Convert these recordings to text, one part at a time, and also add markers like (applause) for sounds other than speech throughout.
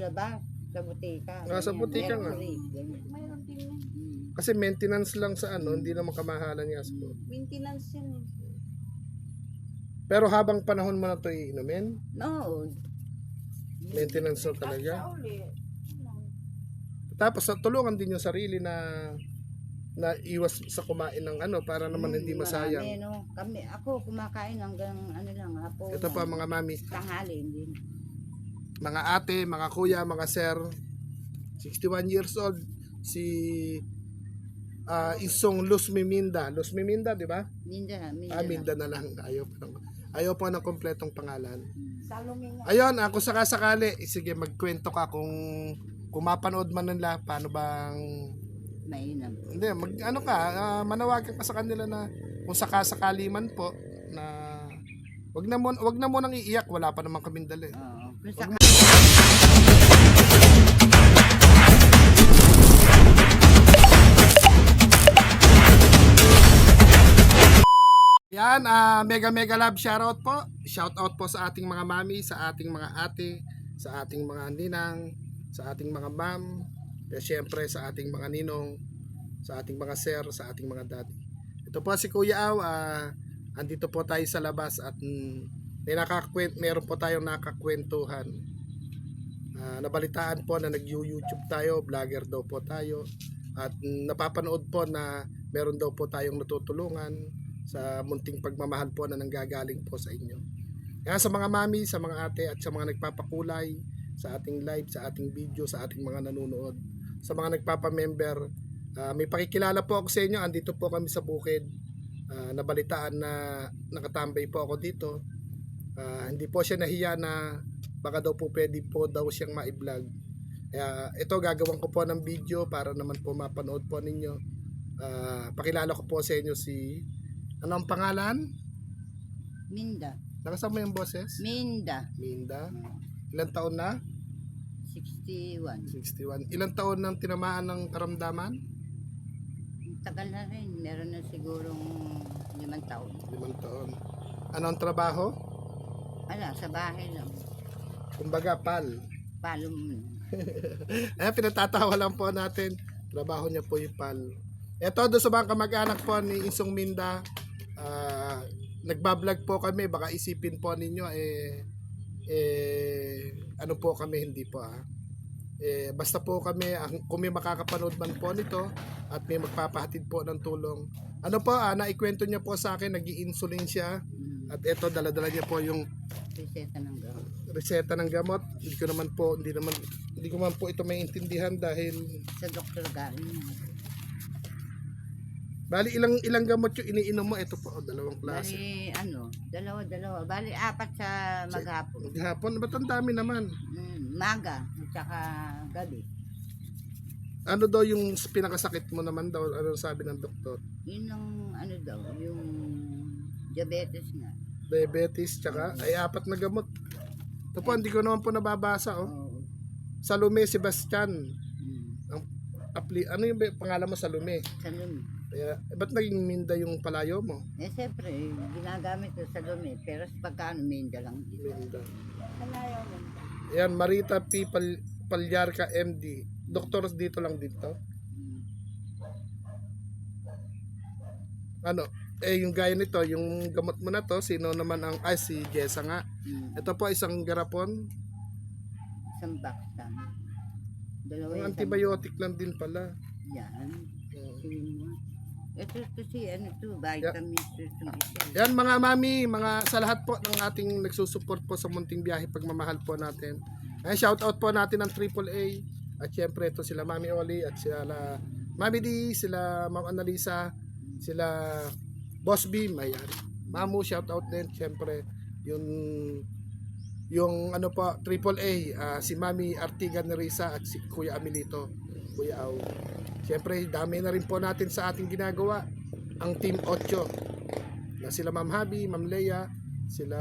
labas. Sa butika. Ah, sa butika nga. Mayroon din yan. Mm. Kasi maintenance lang sa ano, hindi naman kamahalan nga siguro. Maintenance yan eh. Pero habang panahon mo na ito iinumin, No. maintenance na talaga. sa uli, Tapos sa tulungan din yung sarili na na iwas sa kumain ng ano para naman hindi Mm, masayang. Marami, no? Kami, ako kumakain hanggang ano lang, hapon. Ito pa mga mami, Tanghali, hindi. Mga ate, mga kuya, mga sir, 61 years old, si ah Isong Luz Miminda. Luz Miminda, di ba? Minda, minda. Ah, Minda na lang. Ayaw pa ng, ayaw pa ng kompletong pangalan. Ayun, ako sakasakali, sige magkwento ka kung kung mapanood man nila, paano bang Mainam. Hindi, mag, ano ka, ah, manawagan ka sa kanila na kung sakasakali man po na wag na mo wag na mo nang iiyak, wala pa naman kaming dali. Oo. Kung Yan, ah, mega mega love shoutout po. Shoutout po sa ating mga mami, sa ating mga ate, sa ating mga ninang, sa ating mga ma'am, at syempre sa ating mga ninong, sa ating mga sir, sa ating mga daddy. Ito po si Kuya Aw, ah, andito po tayo sa labas at mm, may nakakwent, meron po tayong nakakwentuhan. Ah, nabalitaan po na nag-YouTube tayo, vlogger daw po tayo. At mm, napapanood po na meron daw po tayong natutulungan sa munting pagmamahal po na nanggagaling po sa inyo. Kaya sa mga mami, sa mga ate at sa mga nagpapakulay sa ating live, sa ating video, sa ating mga nanonood, sa mga nagpapamember, ah, may pakikilala po ako sa inyo. Andito po kami sa bukid. Ah, nabalitaan na nakatambay po ako dito. Ah, hindi po siya nahiya na baka daw po pwede po daw siyang ma-vlog. Kaya ito gagawin ko po ng video para naman po mapanood po ninyo. Ah, pakilala ko po sa inyo si ano ang pangalan? Minda. Nakasama yung boses? Minda. Minda. Ilang taon na? 61. 61. Ilang taon nang tinamaan ng karamdaman? Tagal na rin. Meron na sigurong limang taon. Limang taon. Ano ang trabaho? Ala, sa bahay lang. Kumbaga, pal. Palom. (laughs) Eh, pinatatawa lang po natin. Trabaho niya po yung pal. Ito, doon sa mga kamag-anak po ni Isong Minda, ah, nagbablog po kami. Baka isipin po ninyo, eh, eh, ano po kami, hindi po ah. Eh, basta po kami, ang- kung may makakapanood man po nito at may magpapahatid po ng tulong. Ano po, ah, naikwento niya po sa akin, nag insulin siya. Mm. At ito, daladala niya po yung Reseta ng gamot. reseta ng gamot. Hindi ko naman po, hindi naman, hindi ko man po ito maintindihan dahil Sa doktor galing. Bali ilang ilang gamot yung iniinom mo? Ito po, oh, dalawang klase. Bali, ano, dalawa, dalawa. Bali, apat sa maghapon. Hapon, ba't ang dami naman? Mm, maga, at saka gabi. Ano daw yung pinakasakit mo naman daw? Ano sabi ng doktor? Yun ang, ano daw, yung diabetes nga. Diabetes, tsaka ay apat na gamot. Ito po, hindi ko naman po nababasa. Oh. Oo. Salome Sebastian. Mm, Apli, ano yung pangalan mo Salome? salumi. Kaya, eh, ba't naging minda yung palayo mo? Eh, siyempre, eh, ginagamit ko sa lumi. Pero sa pagkano, minda lang. din. Minda. Malayo mo. Ayan, Marita P. Pal Palyarca MD. Doktor dito lang dito. Mm. ano, eh yung gaya nito, yung gamot mo na to, sino naman ang, ay si Jessa nga. Mm. Ito po isang garapon, Isang baksan. Dalawa ang yung antibiotic lang din pala. Yan. Oo. Tingin mo. Ito kasi ano to, vitamin yeah. itong isa. Yan mga mami, mga sa lahat po ng ating nagsusupport po sa munting biyahe pagmamahal po natin. Ay shout out po natin ang AAA at syempre ito sila Mami Oli at sila Mami D, sila Ma'am Annalisa, sila Boss B, mayan. Mamu shout out din syempre yung yung ano po AAA ah, si Mami Artigan Nerisa at si Kuya Amilito, Kuya Au. Syempre dami na rin po natin sa ating ginagawa ang Team 8 na sila Ma'am Habi, Ma'am Leia, sila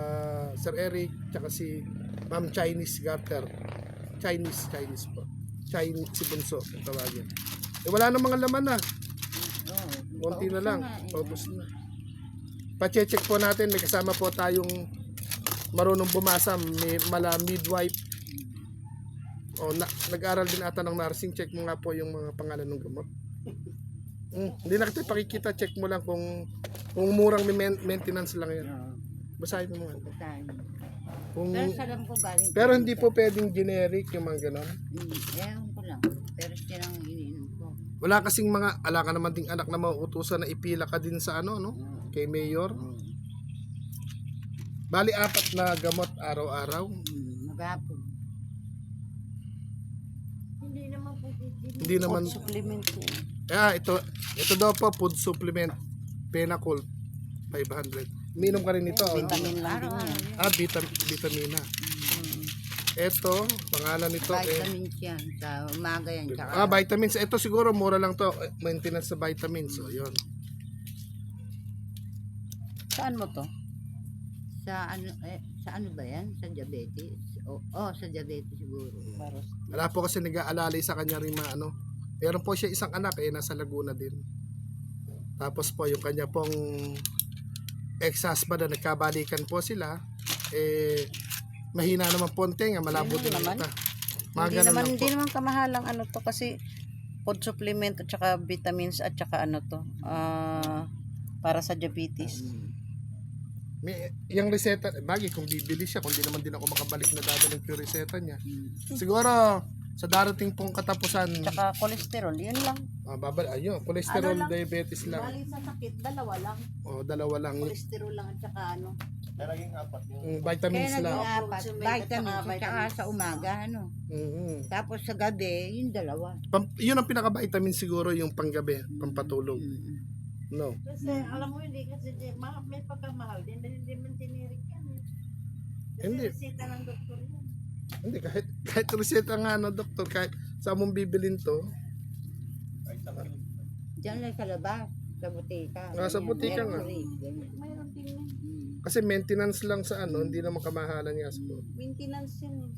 Sir Eric, tsaka si Ma'am Chinese Garter. Chinese, Chinese po. Chinese si Bunso, ang tawagin. Eh, wala na mga laman na. Oo. Konti na lang. Paubos na. Pache-check po natin. May kasama po tayong marunong bumasa. May mala midwife. O, na, nag-aral din ata ng nursing. Check mo nga po yung mga pangalan ng gamot. Mm, hindi na kita pakikita. Check mo lang kung kung murang may main- maintenance lang yan. Basahin mo. Basahin. Kung, Pero alam ko galing. pero hindi po pwedeng generic yung mga ganon. Hmm, ewan ko lang. Pero siya lang ininom ko. Wala kasing mga, ala ka naman ding anak na mauutusan na ipila ka din sa ano, no? Kay Mayor. Bali, apat na gamot araw-araw. Hmm, Maghapon. Hindi naman, Supplement po. ah, ito, ito daw po, food supplement. Penacol, 500. Minom ka rin ito. oh. Vitamin lang din yan. Ah, vitam- vitamina. Ito, pangalan nito eh. Vitamins yan. Sa umaga yan. Tsaka, Ah, vitamins. Ito siguro mura lang to. Eh, Maintenance sa vitamins. So, yun. Saan mo to? sa ano eh, sa ano ba yan? Sa diabetes? O oh, sa diabetes siguro. Para Wala po kasi nag-aalalay sa kanya rin mga ano. Meron po siya isang anak eh, nasa Laguna din. Tapos po yung kanya pong ex-husband na nagkabalikan po sila, eh, mahina naman po ang tenga, malabo din naman. mata. Mga Hindi naman, hindi po. naman kamahalang ano to kasi food supplement at saka vitamins at saka ano to ah, para sa diabetes. May, yung reseta, bagay kung bibili siya, kung di naman din ako makabalik na dadalhin ko yung reseta niya. Hmm. Siguro, sa darating pong katapusan, Tsaka cholesterol, yun lang. ah, babal, ayun, cholesterol, Ano lang? diabetes lang. Bali sa sakit, dalawa lang. O, dalawa lang. Cholesterol lang at saka ano. Mm, Kaya vitamins naging lang. apat. Supplement at Vitamins saka at saka vitamins. sa umaga ano. Mhm. Tapos sa gabi, yung dalawa. Pam, yun ang pinaka-vitamin siguro yung panggabi, pampatulog. Mm. No. Kasi alam mo hindi kasi di, ma, may pagkamahal din dahil hindi man tinirik yan. eh. Kasi Hindi. reseta ng doktor yan. Hindi, kahit, kahit reseta nga ng doktor, kahit sa mong bibilin to, Diyan lang sa labas. Sa butika. Ah, sa ganyan. butika nga. Mercury, ganyan. Mayroon din yan. Mm. kasi maintenance lang sa ano, hindi naman kamahalan nga siguro. Maintenance yan. eh.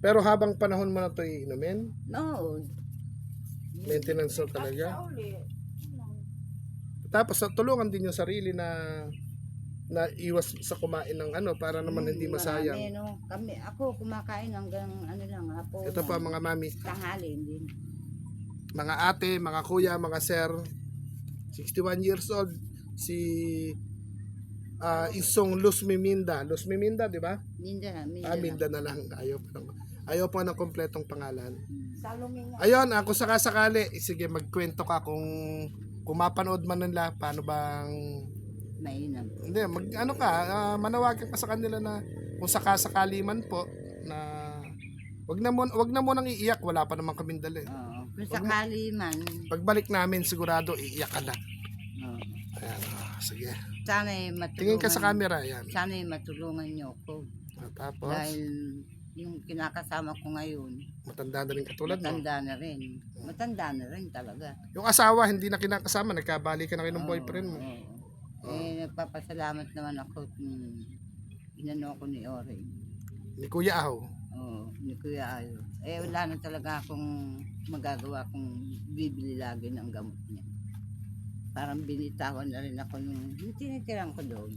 Pero habang panahon mo na to iinumin, No. maintenance na At talaga. sa uli, Tapos sa tulungan din yung sarili na na iwas sa kumain ng ano para naman hindi Mm, masayang. Marami, no? Kami, ako kumakain hanggang ano lang, hapon. Ito pa mga mami, Tanghali din. mga ate, mga kuya, mga sir, 61 years old, si ah Isong Luz Miminda. Luz Miminda, di ba? Minda, minda. Ah, Minda na lang. Ayaw pa ng, ayaw pa ng kompletong pangalan. sa luminga. Ayun, ako sakasakali, sige magkwento ka kung kung mapanood man nila, paano bang Mainam. hindi, mag, ano ka, ah, manawagan ka sa kanila na kung sakasakali man po na wag na mo wag na mo nang iiyak, wala pa naman kaming dali. Oo. Kung sakali man, Pagbalik namin sigurado iiyak ka na. oo. Ayan, ah, sige. sana'y matulungan. Tingin ka sa camera, ayan. Sana'y matulungan niyo ako. Ah, Tapos, Dahil yung kinakasama ko ngayon, matanda na rin katulad mo. matanda na rin. Matanda na rin talaga. Yung asawa, hindi na kinakasama, nagkabali ka na kayo ng Oo, boyfriend mo. oo. Eh, nagpapasalamat naman ako kung inano ako ni Ore. Ni Kuya Aho. Oo, ni Kuya Ayo. Eh, wala na talaga akong magagawa kung bibili lagi ng gamot niya. Parang binitawan na rin ako nung yung tinitiran ko doon.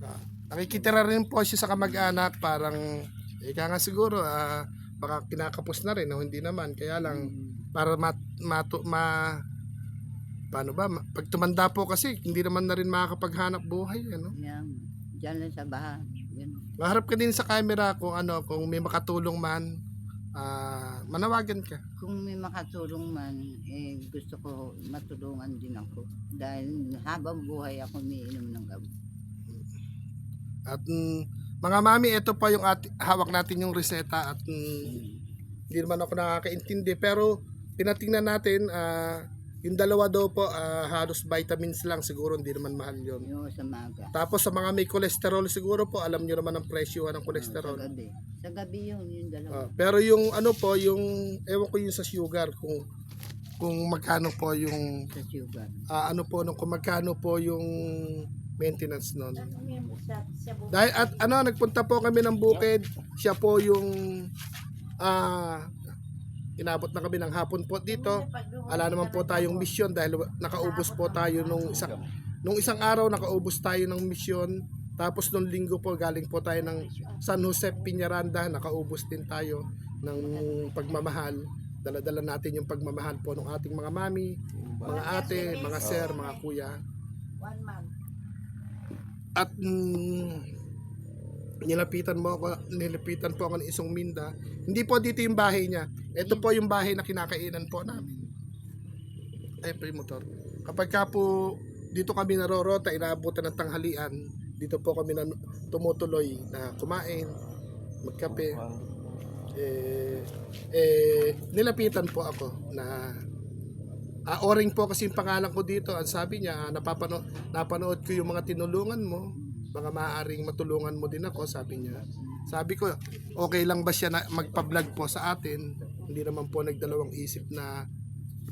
Ah, nakikitira rin po siya sa kamag-anak, parang, ika nga siguro, ah, baka kinakapos na rin, o hindi naman, kaya lang, para mat, matu, ma, paano ba, pag tumanda po kasi, hindi naman na rin makakapaghanap buhay, ano. Yan. Diyan lang sa baha. Yan. Maharap ka din sa camera kung ano, kung may makatulong man, ah, manawagan ka. Kung may makatulong man, eh, gusto ko matulungan din ako. Dahil habang buhay ako umiinom ng gamot. At mm, mga mami, ito pa yung at, hawak natin yung reseta at mm, hindi naman ako nakakaintindi pero pinatingnan natin ah, yung dalawa daw po ah, halos vitamins lang siguro hindi naman mahal yon. Yung sa maga. Tapos sa mga may cholesterol siguro po alam niyo naman ang presyo ng Sa cholesterol. gabi. Sa gabi yun, yung dalawa. Ah, pero yung ano po yung ewan ko yung sa sugar kung kung magkano po yung Sa sugar. ah, ano po nung kung magkano po yung maintenance noon. Ano Dahil at ano nagpunta po kami ng bukid, siya po yung ah inabot na kami ng hapon po dito. Ala naman po tayong misyon dahil nakaubos po tayo nung isang nung isang araw nakaubos tayo ng misyon. Tapos nung linggo po galing po tayo ng San Jose Piñaranda, nakaubos din tayo. ng pagmamahal. Dala-dala natin yung pagmamahal po ng ating mga mami, mga ate, mga sir, mga kuya. One month. At mm, nilapitan mo ako, nilapitan po ako ng isang minda. Hindi po dito yung bahay niya. Ito po yung bahay na kinakainan po namin. Ay, pre motor. Kapag ka po dito kami narorota, inaabutan ng tanghalian, dito po kami na tumutuloy na kumain, magkape. Eh, eh, nilapitan po ako na Ah, Oring po kasi yung pangalan ko dito. Ang sabi niya, ah, napapano, napanood ko yung mga tinulungan mo. Baka maaaring matulungan mo din ako, sabi niya. Sabi ko, okay lang ba siya na magpa-vlog po sa atin? Hindi naman po nagdalawang isip na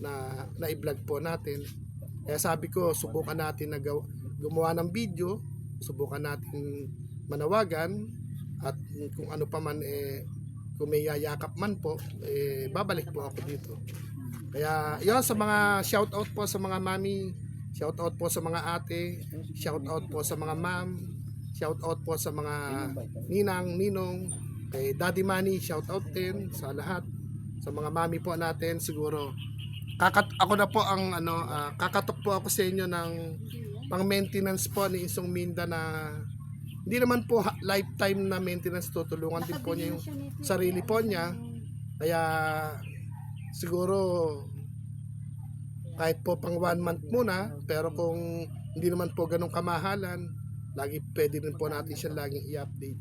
na na i-vlog po natin. Kaya sabi ko, subukan natin na gaw- gumawa ng video, subukan natin manawagan at kung ano pa man eh kung may yayakap man po, eh babalik po ako dito. Kaya yon sa mga shout out po sa mga mami, shout out po sa mga ate, shout out po sa mga ma'am, shout out po sa mga ninang, ninong, kay Daddy Manny, shout out din sa lahat. Sa mga mami po natin siguro. Kakat ako na po ang ano, ah, kakatok po ako sa inyo ng pang maintenance po ni Isong Minda na hindi naman po lifetime na maintenance tutulungan din po niya yung sarili po niya. Kaya siguro kahit po pang one month muna, pero kung hindi naman po ganong kamahalan, lagi pwede rin po natin siya laging i-update.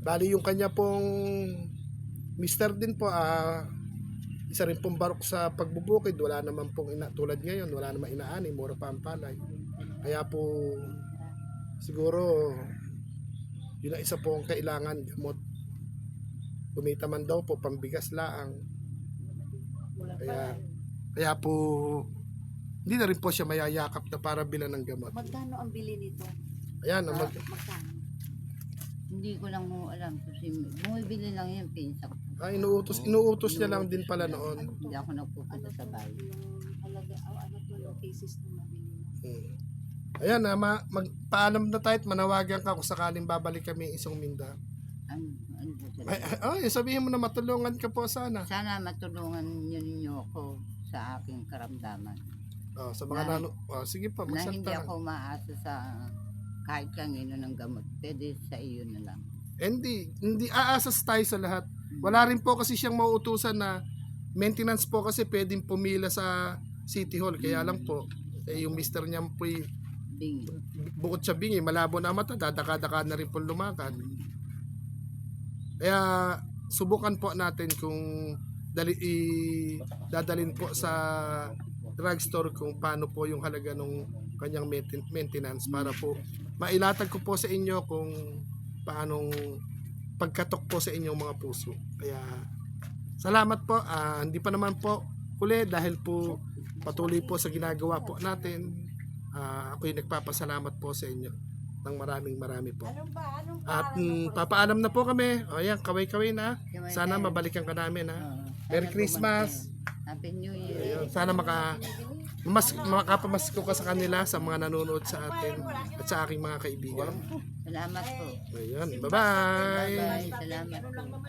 Bali yung kanya pong mister din po, ah, isa rin pong barok sa pagbubukid, wala naman pong ina, tulad ngayon, wala naman inaani, mura pa ang palay. Kaya po, siguro, yun ang isa pong kailangan gamot. Kumita man daw po, pambigas laang. Kaya, kaya po, hindi na rin po siya mayayakap na para bilan ng gamot. Magkano ang bili nito? Ayan, ang mag, Magkano? Hindi ko lang mo alam kasi bumibili lang yan pinsa ko. ah, inuutos, inuutos niya lang din pala noon. Hindi ako nagpupunta sa bahay. Halaga, o ano to, yung cases na mabili mo? Hmm. Ayan, na ma, magpaalam na tayo at manawagan ka kung sakaling babalik kami isang minda. Ano, ano po sila? Ay, ay, ay, sabihin mo na matulungan ka po sana. Sana matulungan niyo ninyo ako sa aking karamdaman. Oh, sa mga Na- nano, oh, sige pa, na hindi ako maasa sa kahit kangino ng gamot. Pwede sa iyo na lang. Hindi, hindi aasas tayo sa lahat. Wala rin po kasi siyang mauutusan na maintenance po kasi pwedeng pumila sa City Hall. Kaya lang po, eh, yung mister niya po Bingi. bukod sa bingi, malabo na mata, dadaka-daka na rin po lumakad. Kaya subukan po natin kung dali, i, dadalin po sa drugstore kung paano po yung halaga ng kanyang mainten- maintenance para po mailatag ko po sa inyo kung paanong pagkatok po sa inyong mga puso. Kaya salamat po. Ah, hindi pa naman po huli dahil po patuloy po sa ginagawa po natin. Ah, ako'y nagpapasalamat po sa inyo ng maraming marami po. At mo? papaalam na po kami. O yan, kaway-kaway na. Sana mabalikan ka namin ha. Merry Christmas. Happy New Year. Sana maka mas makapamasko ka sa kanila sa mga nanonood sa atin at sa aking mga kaibigan. Salamat po. Ayun, bye-bye. Bye. Salamat po.